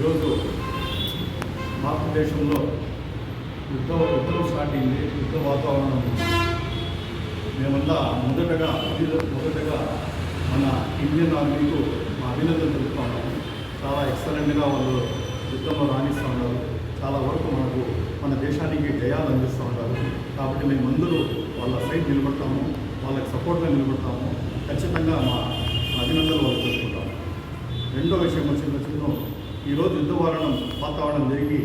ఈరోజు భారతదేశంలో యుద్ధ యుద్ధం స్టార్ట్ అయింది. యుద్ధ వాతావరణం. మేమంతా మేమల్లా మొదటగా మొదటగా మన ఇండియన్ ఆర్మీకు మా అభినందనలు తెలుపుతున్నాము చాలా ఎక్సలెంట్గా వాళ్ళు యుద్ధంలో రాణిస్తూ ఉన్నారు. చాలా వరకు మనకు మన దేశానికి జయాలు అందిస్తూ ఉంటారు కాబట్టి మేమందరూ వాళ్ళ సైడ్ నిలబడతాము వాళ్ళకి సపోర్ట్గా నిలబడతాము. ఖచ్చితంగా మా అభినందనలు వాళ్ళు తెలుసుకుంటాము రెండో విషయం వచ్చిన వచ్చిన ఈరోజు యుద్ధ వాతావరణం వాతావరణం జరిగి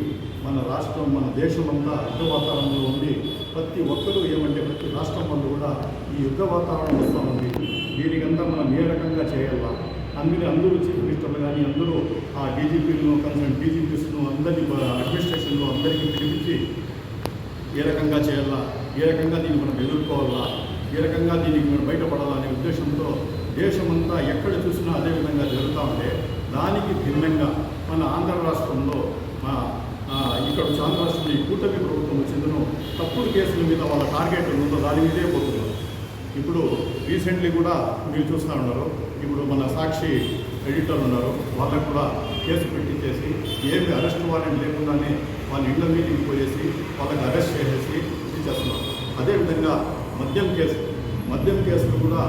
మన రాష్ట్రం మన దేశం అంతా యుద్ధ వాతావరణంలో ఉంది ప్రతి ఒక్కరూ ఏమంటే ప్రతి రాష్ట్రం వాళ్ళు కూడా ఈ యుద్ధ వాతావరణం వస్తూ ఉంది. దీనికంతా మనం ఏ రకంగా చేయాలా? అందుకని అందరూ చీఫ్ మినిస్టర్లు కానీ అందరూ ఆ డీజీపీలను కన్సర్న్ డీజీపీస్ను అందరినీ అడ్మినిస్ట్రేషన్లో అందరికీ పిలిపించి ఏ రకంగా చేయాలా? ఏ రకంగా దీన్ని మనం ఎదుర్కోవాలా? ఏ రకంగా దీనికి మనం బయటపడాలా అనే ఉద్దేశంతో దేశమంతా ఎక్కడ చూసినా అదే విధంగా జరుగుతూ ఉంటే దానికి భిన్నంగా మన ఆంధ్ర రాష్ట్రంలో మా ఇక్కడ చాలా రాష్ట్రంలో ఈ కూటమి ప్రభుత్వం చెందిన తప్పుడు కేసుల మీద వాళ్ళ టార్గెట్ ఉందో దాని మీదే పోతున్నారు. ఇప్పుడు రీసెంట్లీ కూడా మీరు చూస్తూ ఉన్నారు. ఇప్పుడు మన సాక్షి ఎడిటర్ ఉన్నారు. వాళ్ళకు కూడా కేసు పెట్టించేసి ఏమి అరెస్ట్ వారెంట్ లేకుండానే వాళ్ళ ఇళ్ళ మీదకి పోయేసి వాళ్ళకి అరెస్ట్ చేసేసి ఇచ్చేస్తున్నారు అదేవిధంగా మద్యం కేసు. మద్యం కేసులు కూడా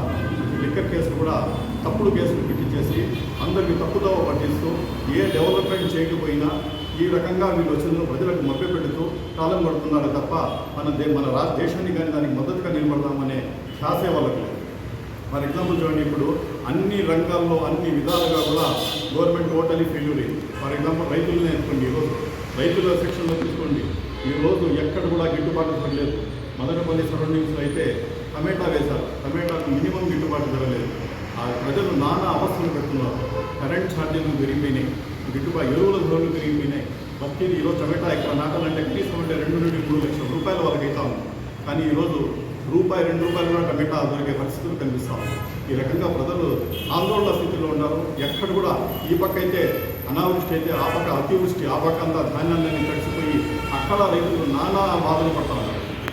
లిక్కర్ కేసులు కూడా తప్పుడు కేసులు పెట్టించేసి అందరికీ తప్పుదోవ పట్టిస్తూ ఏ డెవలప్మెంట్ చేయకపోయినా ఈ రకంగా వీళ్ళు వచ్చిన ప్రజలకు మభ్య పెడుతూ కాలం పడుతున్నారు తప్ప మన దే మన రా దేశాన్ని కానీ దానికి మద్దతుగా నిలబడదామనే శ్వాసే వాళ్ళకి ఫర్ ఎగ్జాంపుల్ చూడండి ఇప్పుడు అన్ని రంగాల్లో అన్ని విధాలుగా కూడా గవర్నమెంట్ టోటలీ ఫెయిల్యూర్ అయింది. ఫర్ ఎగ్జాంపుల్ రైతులనే అనుకోండి ఈరోజు రైతుల సెక్షన్లో తీసుకోండి ఈరోజు ఎక్కడ కూడా గిట్టుబాటు పడలేదు. మదనపల్లి సరౌండింగ్స్లో అయితే టమాటా వేశారు. టమాటాకు మినిమం గిట్టుబాటు జరగలేదు ఆ ప్రజలు నానా అవస్థలు పెడుతున్నారు. కరెంట్ ఛార్జీలు పెరిగిపోయినాయి. గిట్టుబాటు ఎరువుల ధరలు పెరిగిపోయినాయి. ప్రతిదీ ఈరోజు టమాటా ఇక్కడ నాటాలంటే కనీసం అంటే రెండు నుండి మూడు లక్షల రూపాయలు వరకు అవుతా ఉంది. కానీ ఈరోజు రూపాయి రెండు రూపాయలు కూడా టమాటా దొరికే పరిస్థితులు కనిపిస్తాం ఈ రకంగా ప్రజలు ఆందోళన స్థితిలో ఉన్నారు. ఎక్కడ కూడా ఈ పక్క అయితే అనావృష్టి అయితే ఆ పక్క అతివృష్టి ఆ పక్క అంతా ధాన్యాన్ని తడిసిపోయి అక్కడ రైతులు నానా బాధలు పడతా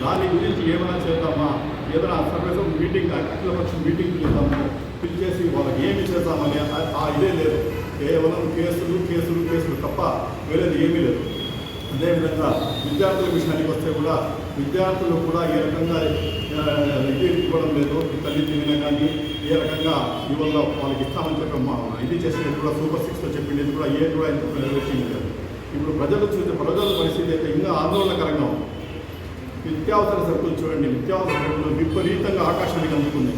దాని గురించి ఏమైనా చేద్దామా? ఏదైనా సర్వేసం మీటింగ్ అఖిలపక్షం మీటింగ్ చేద్దాము పిలిచేసి వాళ్ళకి ఏమి చేద్దామని ఆ- ఇదే లేదు. కేవలం కేసులు కేసులు కేసులు తప్ప వేరేది ఏమీ లేదు. అదేవిధంగా విద్యార్థుల విషయానికి వస్తే కూడా విద్యార్థులు కూడా ఏ రకంగా ఇది ఇవ్వడం లేదు. తల్లి తిరిగినా కానీ ఏ రకంగా ఇవాళ వాళ్ళకి ఇస్తామని చెప్పి ఇది చేసినది కూడా సూపర్ సిక్స్లో చెప్పింది. ఇది కూడా ఏ కూడా ఇంత నెరవేర్చింది లేదు ఇప్పుడు ప్రజలు చూస్తే ప్రజల పరిస్థితి అయితే ఇంకా ఆందోళనకరంగా ఉంది. నిత్యావసర సరుకులు చూడండి. నిత్యావసర సరుకులు విపరీతంగా ఆకాశానికి అందుకుంది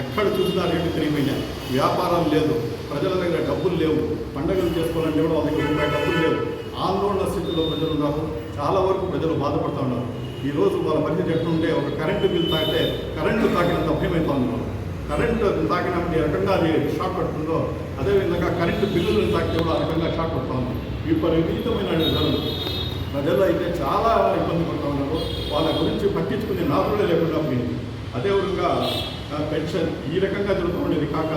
ఎక్కడ చూసినా రేటు పెరిగిపోయినాయి. వ్యాపారం లేదు. ప్రజల దగ్గర డబ్బులు లేవు. పండగలు చేసుకోవాలంటే కూడా వాళ్ళ దగ్గర రూపాయి డబ్బులు లేవు. ఆందోళన స్థితిలో ప్రజలు ఉన్నారు. చాలా వరకు ప్రజలు బాధపడుతూ ఉన్నారు. ఈరోజు వాళ్ళ పరిస్థితి ఎట్లుంటే ఒక కరెంటు బిల్ తాకితే కరెంటు తాకినంత భయమైతా ఉన్నారు. కరెంటు తాకినప్పుడు ఏ రకంగా అది షాక్ పడుతుందో అదేవిధంగా కరెంటు బిల్లులను తాకితే కూడా ఆ రకంగా షాక్ పడుతూ ఉంది విపరీతమైన ధరలు ప్రజలు అయితే చాలా ఇబ్బంది పడుతూ ఉన్నారు. పట్టించుకునే నాదుడే లేకుండా పోయింది. అదేవిధంగా పెన్షన్ ఈ రకంగా జరుగుతూ ఉండేది కాక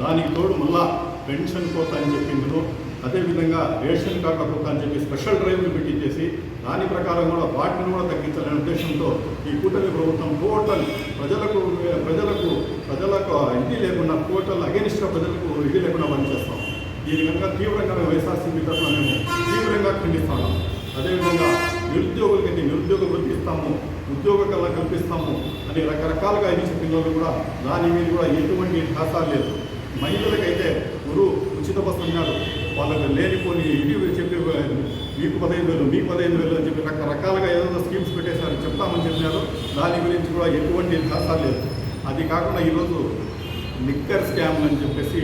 దానికి తోడు మళ్ళా పెన్షన్ కోత అని చెప్పిండ్రు. అదేవిధంగా రేషన్ కార్డుల కోత అని చెప్పి స్పెషల్ డ్రైవ్లు పెట్టించేసి దాని ప్రకారం కూడా వాటిని కూడా తగ్గించాలనే ఉద్దేశంతో ఈ కూటమి ప్రభుత్వం టోటల్ ప్రజలకు ప్రజలకు ప్రజలకు ఇది లేకుండా టోటల్ అగేనిస్ట్గా ప్రజలకు ఇది లేకుండా పనిచేస్తాం. దీని కనుక తీవ్రంగా మేము వైఎస్ఆర్సీపీ తరఫున మేము తీవ్రంగా ఖండిస్తాము అదేవిధంగా నిరుద్యోగులకి నిరుద్యోగ వృత్తి ఇస్తాము. ఉద్యోగ కళ కల్పిస్తాము అని రకరకాలుగా ఇది చెప్పిన వాళ్ళు కూడా దాని మీద కూడా ఎటువంటి హాసాలు లేదు మహిళలకైతే గురువు ఉచిత బస్సు అన్నారు. వాళ్ళకు లేనిపోని ఇది చెప్పి మీకు పదహైదు వేలు మీకు పదహైదు వేలు అని చెప్పి రకరకాలుగా ఏదో స్కీమ్స్ పెట్టేశారు చెప్తామని చెప్పినారు. దాని గురించి కూడా ఎటువంటి హాసాలు లేదు అది కాకుండా ఈరోజు నిక్కర్ స్కామ్ అని చెప్పేసి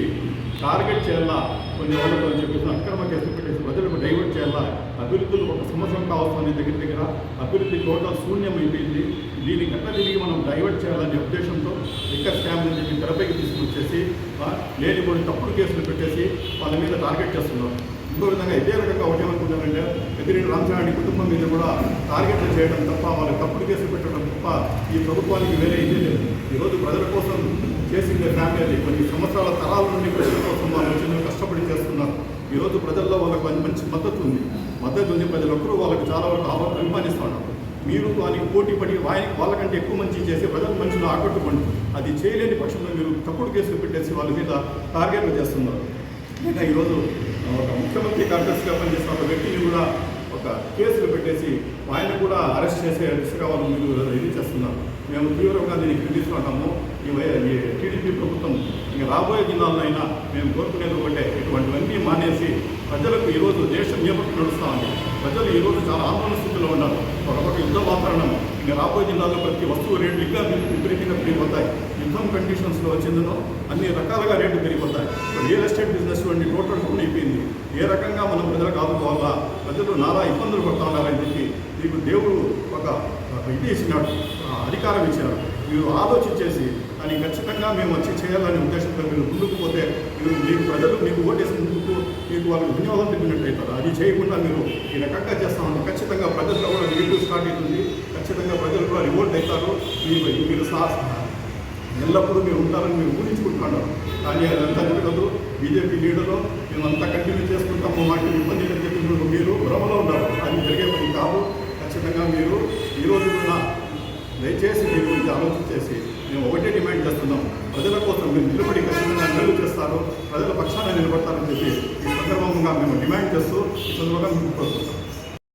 టార్గెట్ చేయాలా కొన్ని వాళ్ళతో అని చెప్పేసి అక్రమ కేసులు పెట్టేసి ప్రజలకు డైవర్ట్ చేయాలా? అభివృద్ధులు ఒక సంవత్సరం కావాల్సిన దగ్గర దగ్గర. అభివృద్ధి టోటల్ శూన్యం అయిపోయింది. దీని తిరిగి మనం డైవర్ట్ చేయాలనే ఉద్దేశంతో లిక్కర్ స్కామ్ అని చెప్పి తెరపైకి తీసుకొచ్చేసి లేని కొన్ని తప్పుడు కేసులు పెట్టేసి వాళ్ళ మీద టార్గెట్ చేస్తున్నారు ఇంకో విధంగా ఇదే రకంగా ఒకటి ఏమనుకుంటారంటే ఎదిరిని రామచంద్రారెడ్డి కుటుంబం మీద కూడా టార్గెట్లు చేయడం తప్ప వాళ్ళకి తప్పుడు కేసులు పెట్టడం తప్ప ఈ ప్రభుత్వానికి వేరే ఇదే లేదు. ఈరోజు ప్రజల కోసం చేసిందే ఫ్యామిలీ కొన్ని సంవత్సరాల తరాల నుండి ప్రజల కోసం వాళ్ళు వచ్చిన ఈరోజు ప్రజల్లో వాళ్ళకు మంచి- మంచి మద్దతు ఉంది. మద్దతు ఉంది ప్రజలొక్కరూ వాళ్ళకి చాలా వరకు అభిమానిస్తూ ఉన్నారు. మీరు దానికి పోటీ పడి వాయి వాళ్ళకంటే ఎక్కువ మంచి చేసి ప్రజల మంచిలో ఆకట్టుకోండి. అది చేయలేని పక్షంలో మీరు తప్పుడు కేసులు పెట్టేసి వాళ్ళ మీద టార్గెట్లు చేస్తున్నారు. ఇంకా ఈరోజు ఒక ముఖ్యమంత్రి కార్యదర్శిగా పనిచేసిన ఒక వ్యక్తిని కూడా ఒక కేసులు పెట్టేసి ఆయన కూడా అరెస్ట్ చేసే దిశగా వాళ్ళు మీరు ఇది చేస్తున్నారు? మేము తీవ్రంగా దీన్ని ఖండిస్తుంటాము ఈ ఈ టీడీపీ ప్రభుత్వం ఇంకా రాబోయే దినాల్లో అయినా మేము కోరుకునేది ఒకటే. ఇటువంటివన్నీ మానేసి ప్రజలకు ఈరోజు దేశం ఏ పట్టు ఉంది. ప్రజలు ఈరోజు చాలా ఆందోళన స్థితిలో ఉన్నారు. ఒక పక్క యుద్ధ వాతావరణం. ఇంకా రాబోయే దినాల్లో ప్రతి వస్తువు రేట్లు ఇంకా విపరీతంగా పెరిగిపోతాయి. యుద్ధం కండిషన్స్లో వచ్చిందనో అన్ని రకాలుగా రేట్లు పెరిగిపోతాయి. రియల్ ఎస్టేట్ బిజినెస్ వంటి టోటల్ డౌన్ అయిపోయింది. ఏ రకంగా మనం ప్రజలకు ఆదుకోవాలా? ప్రజలు నానా ఇబ్బందులు పడతా ఉన్నారని చెప్పి మీకు దేవుడు ఒక ఇది ఇచ్చినాడు అధికారం ఇచ్చారు. మీరు ఆలోచించేసి అని ఖచ్చితంగా మేము వచ్చి చేయాలనే ఉద్దేశంతో మీరు ముందుకు పోతే మీరు మీకు ప్రజలు మీకు ఓటేసినందుకు మీకు వాళ్ళకి వినియోగం తిరిగినట్టు అవుతారు అది చేయకుండా మీరు ఈ రకంగా చేస్తామంటే ఖచ్చితంగా ప్రజల్లో కూడా నెగిటివ్ స్టార్ట్ అవుతుంది. ఖచ్చితంగా ప్రజలు కూడా రివోల్ట్ అవుతారు. మీరు మీరు ఎల్లప్పుడూ మీరు ఉంటారని మీరు ఊహించుకుంటున్నారు కానీ అదంతా జరగదు. బీజేపీ లీడర్లో మేము అంతా కంటిన్యూ చేసుకుంటాము మాకు ఇబ్బంది లేదని చెప్పి మీరు- మీరు భ్రమలో ఉన్నారు. అది జరిగే పని కాదు. ఖచ్చితంగా మీరు ఈరోజు కూడా దయచేసి మీ గురించి ఆలోచించేసి మేము ఒకటే డిమాండ్ చేస్తున్నాం. ప్రజల కోసం మీరు నిలబడి ఖచ్చితంగా మేలు చేస్తారు. ప్రజల పక్షాన నిలబడతారని చెప్పి ఈ సందర్భంగా మేము డిమాండ్ చేస్తూ ఈ సందర్భంగా మేము కోరుకుంటాం